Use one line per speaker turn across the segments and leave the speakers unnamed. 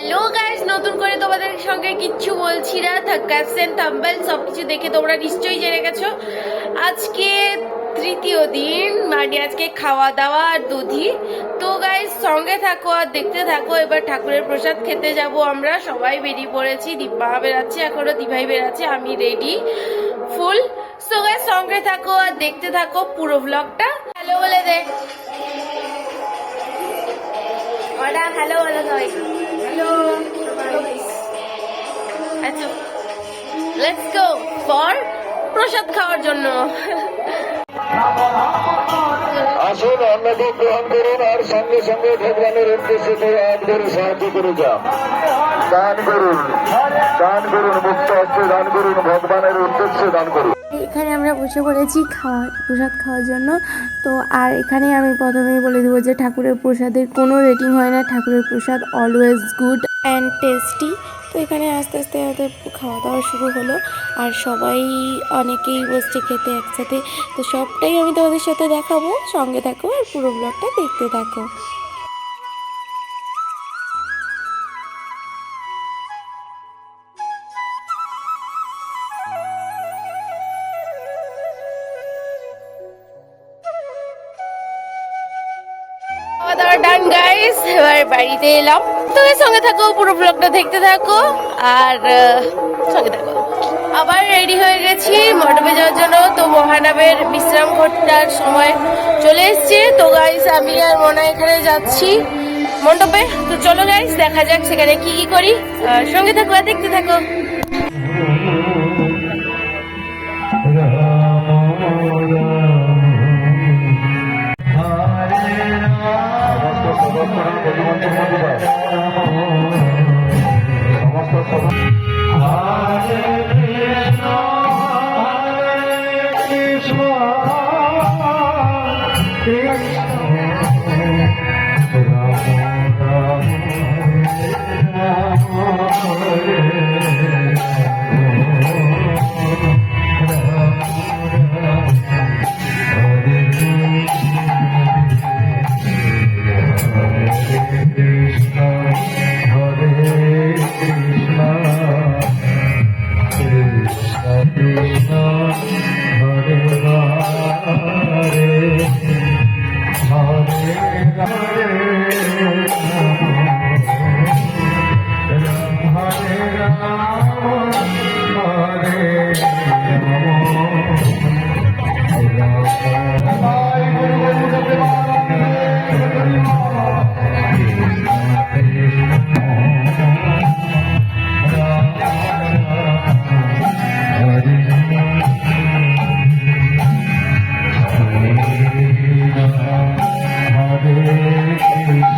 Hello guys নতুন করে তোমাদের সঙ্গে কিচ্ছু বলছি না। ক্যাপশন থাম্বেল সব কিছু দেখে তোমরা নিশ্চয়ই জেনে গেছো। আজকে তৃতীয় দিন মানে আজকে খাওয়া দাওয়া আর দুধি তো গাইস সঙ্গে থাকো আর দেখতে থাকো, এবার ঠাকুরের প্রসাদ খেতে যাব আমরা। সবাই বেরিয়ে পড়েছি দীপা বেরাচ্ছে, এখনও দিভাই বেরাচ্ছে, আমি রেডি ফুল সো গাইস সঙ্গে থাকো আর দেখতে থাকো পুরো ব্লগটা হ্যালো বলে দে। ওটা হ্যালো বলো সবাই লেটস গো ফর প্রসাদ খাওয়ার জন্য।
আসুন অন্নটি গ্রহণ করুন, আর সঙ্গে সঙ্গে ভগবানের উদ্দেশ্যে দিয়ে সাহায্য করে যান। দান করুন দান করুন, মুক্ত হস্তে দান করুন, ভগবানের উদ্দেশ্যে দান করুন।
এখানে আমরা বসে পড়েছি খাওয়া, প্রসাদ খাওয়ার জন্য। তো আর এখানে আমি প্রথমেই বলে দেবো যে ঠাকুরের প্রসাদের কোনো রেটিং হয় না। ঠাকুরের প্রসাদ অলওয়েজ গুড অ্যান্ড টেস্টি তো এখানে আস্তে আস্তে আমাদের খাওয়া দাওয়া শুরু হলো। আর সবাই অনেকেই বসছে খেতে একসাথে। তো সবটাই আমি তোমাদের সাথে দেখাবো। সঙ্গে থাকো আর পুরো ব্লগটা দেখতে থাকো।
বাড়িতে এলাম। তোদের সঙ্গে থাকো, পুরো ব্লগটা দেখতে থাকো। আর সঙ্গে থাকো। আবার রেডি হয়ে গেছি মণ্ডপে যাওয়ার জন্য। তো মহানবের বিশ্রাম ঘরটার সময় চলে এসছে। তো গাইস আমি আর মনে এখানে যাচ্ছি মণ্ডপে। তো চলো গাইস দেখা যাক সেখানে কি কি করি। সঙ্গে থাকো দেখতে থাকো।
আছে Gracias. Amen.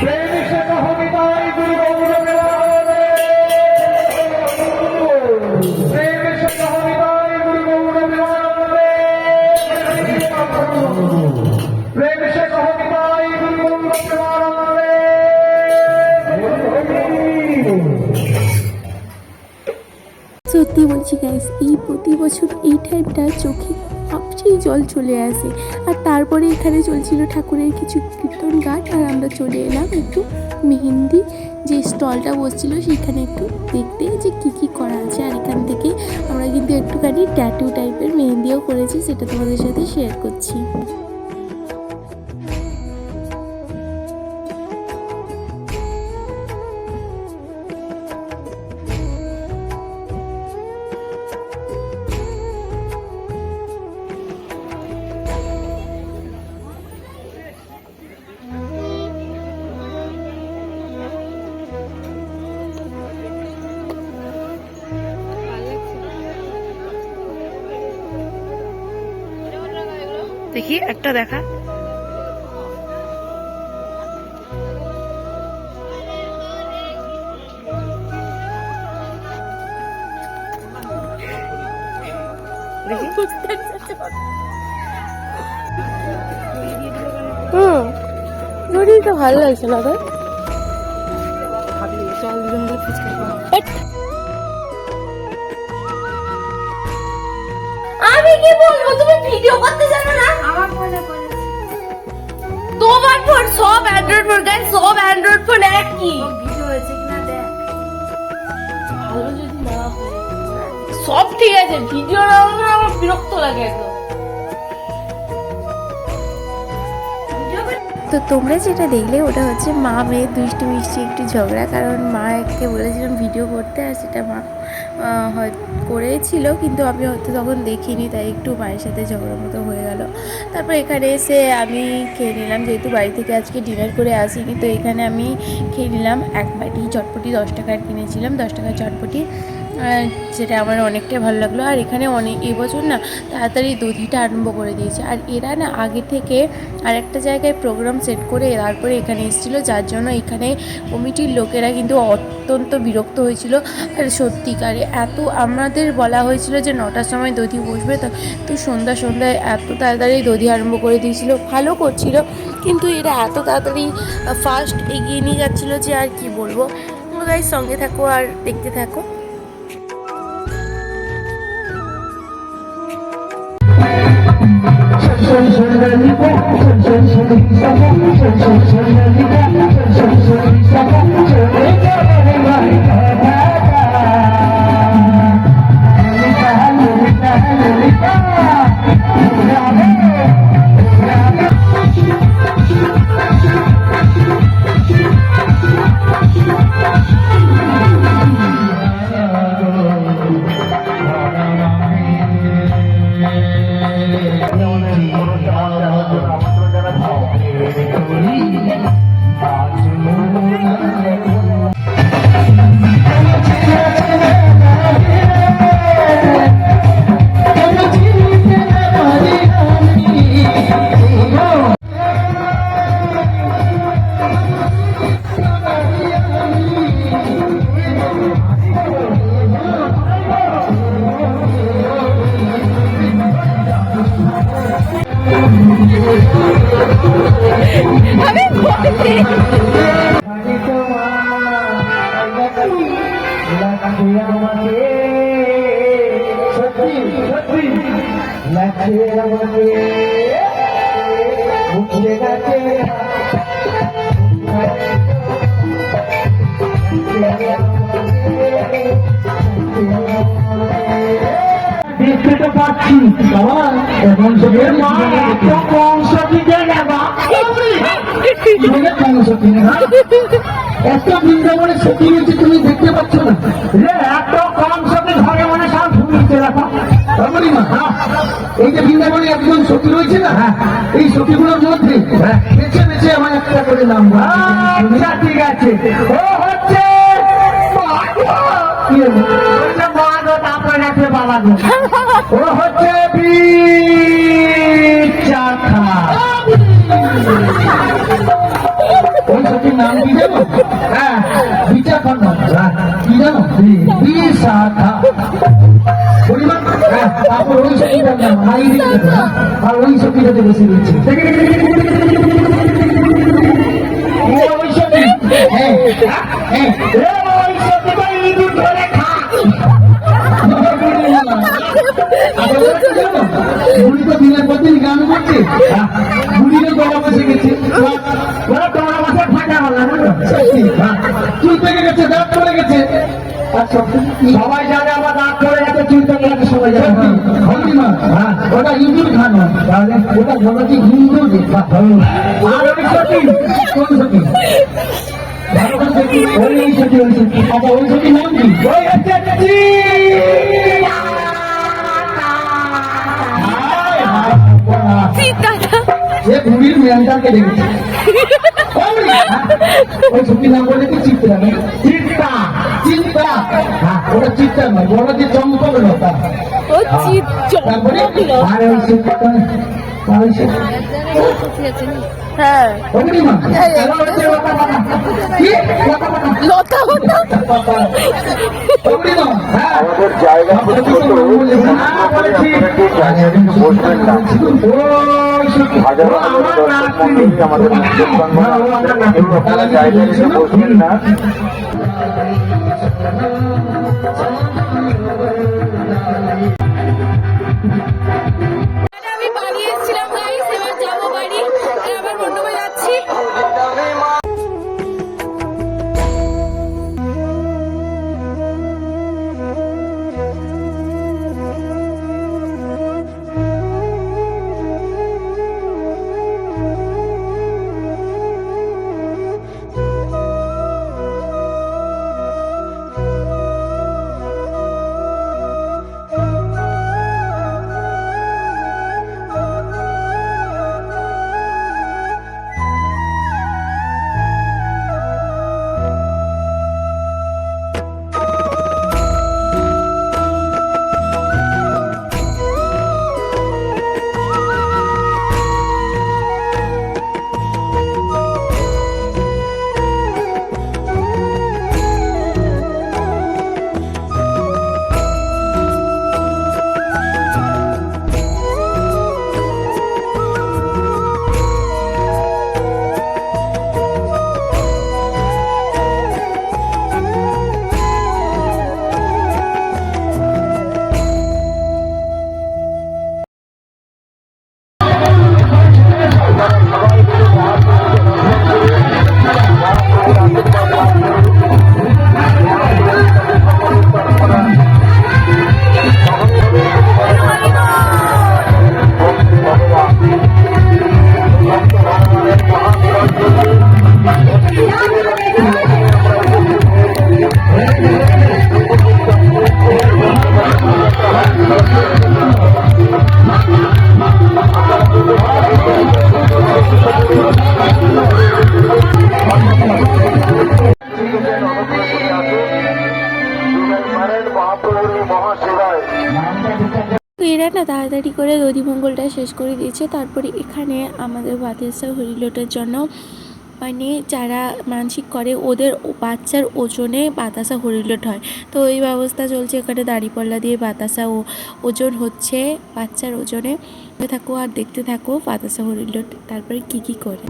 প্রেম সহ
হৃদয় গুরু গাইস এই প্রতি বছর এই টাইমটা চোখে সবচেয়ে জল চলে আসে। আর তারপরে এখানে চলছিল ঠাকুরের কিছু কীর্তন গান, আর আমরা চলে এলাম একটু মেহেন্দি যে স্টলটা বসছিল, সেখানে একটু দেখতে যে কি কি করা আছে। আর এখান থেকে আমরা কিন্তু একটুখানি ট্যাটু টাইপের মেহেন্দিও করেছি, সেটা তোমাদের সাথে শেয়ার করছি।
দেখি।
তো ভালো লাগছে না
আমি কি বলব তুমি ভিডিও করতে জানো না? তোমার ফোন সব অ্যান্ড্রয়েড ফোন গাইস সব অ্যান্ড্রয়েড ফোন একই।
ভিডিও হয়েছে কিনা দেখ।
ভালো যদি না সব ঠিক আছে ভিডিও না হলে আমার বিরক্ত লাগে একদম।
তো তোমরা যেটা দেখলে ওটা হচ্ছে মা মেয়ে দুষ্টু মিষ্টি একটু ঝগড়া কারণ মাকে বলেছিলাম ভিডিও করতে আর সেটা মা হয় করেছিল কিন্তু আমি হয়তো তখন দেখিনি, তাই একটু মায়ের সাথে ঝগড়া মতো হয়ে গেল। তারপর এখানে এসে আমি খেয়ে নিলাম, যেহেতু বাড়ি থেকে আজকে ডিনার করে আসিনি, তো এখানে আমি খেয়ে নিলাম এক বাটি চটপটি, দশ টাকার কিনেছিলাম, দশ টাকার চটপটি। যেটা আমার অনেকটাই ভালো লাগল। আর এখানে অনেক এবছর না তাড়াতাড়ি দধিটা আরম্ভ করে দিয়েছে। আর এরা না আগে থেকে আর একটা জায়গায় প্রোগ্রাম সেট করে তারপরে এখানে এসেছিল। যার জন্য এখানে কমিটির লোকেরা কিন্তু অত্যন্ত বিরক্ত হয়েছিল। আর সত্যিকারে এত আমাদের বলা হয়েছিল যে নটার সময় দধি বসবে। তো তো সন্ধ্যা সন্ধ্যায় এত তাড়াতাড়ি দধি আরম্ভ করে দিয়েছিল। ভালো করছিল। কিন্তু এরা এত তাড়াতাড়ি ফার্স্ট এগিয়ে নিয়ে যাচ্ছিল যে আর কি বলব। সঙ্গে থাকো আর দেখতে থাকো।
深深
深的一躬深深深的一
鞠躬深深
的
一躬深深
深
一鞠
躬
পাচ্ছি বাবা এখন সবের মা এত কংস দিতে যাবা কংস কিনে এত বৃন্দাবনে সত্যি হয়েছে তুমি দেখতে পাচ্ছ না। রে এত কম সত্যি ঘরে মনে সব দেখো। রমণী মা হ্যাঁ। এই যে বৃন্দাবনে একজন সতী রয়েছে না হ্যাঁ এই সতীগুলোর মধ্যে হ্যাঁ, বেছে বেছে আমার একটা করে নাম আচ্ছা ঠিক আছে। ও হচ্ছে
কি গেছে বাবা গো ও হচ্ছে বিশাখা ওই সতীর নাম কি হ্যাঁ হ্যাঁ, হ্যাঁ আর ওই সতীটাতে বসে রয়েছে। ওই সতী। ওই সতীটা ইঁদুর ধরে খা বুড়ি তো দিন গান করছে বুড়িরও গলা বসে গেছে ওরা তোমার মাসে ফাঁকা হল গেছে দাঁত পড়ে গেছে সবাই জানে আমার দাঁত পড়ে গেছে। চুল পেকে সবাই জানে হলিমা হ্যাঁ ওটা ইঁদুর খানো তাহলে ওটা কি হিন্দু আর ওই সতী কোন সতী ওই সতী ওই সতী ওই সতী নাম কি ওই হচ্ছে সে বুড়ির মেয়ানটাকে দেখেছে। ওই ছুটি নাম বলে কি চিত্রা না চিত্তা চিত্তা হ্যাঁ ওটা চিত্তা নয় বড় যে চম্পক লতা
ও চিত
তারপরে আরে ওই
হ্যাঁ
লতা হ্যাঁ
আমাদের জায়গা আমাদের কেউ আপনারা বসবেন না
দধিমঙ্গলটা শেষ করে দিয়েছে। তারপরে এখানে আমাদের বাতিলসা হরিলোটার জন্য মানে যারা মানসিক করে, ওদের বাচ্চার ওজনে বাতাসা হরিলোট হয়। তো এই ব্যবস্থা চলছে এখানে দাড়িপাল্লা দিয়ে বাতাসা ও ওজন হচ্ছে, বাচ্চার ওজনে। থাকো আর দেখতে থাকো বাতাসা হরিলোট, তারপরে কি কি করে।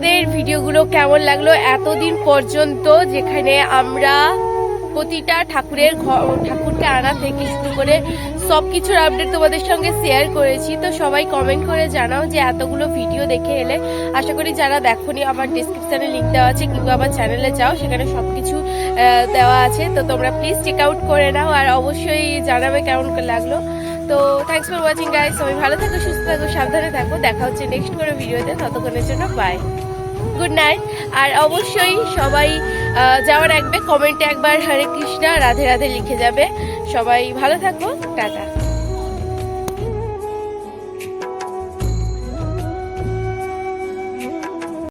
তোমাদের ভিডিওগুলো কেমন লাগল এতদিন পর্যন্ত যেখানে আমরা প্রতিটা ঠাকুরের ঠাকুরকে আনা থেকে শুরু করে সব কিছুর আপডেট তোমাদের সঙ্গে শেয়ার করেছি। তো সবাই কমেন্ট করে জানাও যে এতগুলো ভিডিও দেখে এলে। আশা করি যারা দেখোনি, আমার ডিসক্রিপশানে লিঙ্ক দেওয়া আছে কিংবা আমার চ্যানেলে যাও, সেখানে সব কিছু দেওয়া আছে। তো তোমরা প্লিজ চেক আউট করে নাও আর অবশ্যই জানাবে কেমন লাগল। তো থ্যাংকস ফর ওয়াচিং গাইস সবাই ভালো থাকো, সুস্থ থাকো, সাবধানে থাকো। দেখা হচ্ছে নেক্সট করে ভিডিওতে ততক্ষণের জন্য বাই গুড নাইট। আর অবশ্যই সবাই যাওয়ার একবার কমেন্টে একবার হরে কৃষ্ণা, রাধে রাধে লিখে যাবে। সবাই ভালো থাকো। টাটা।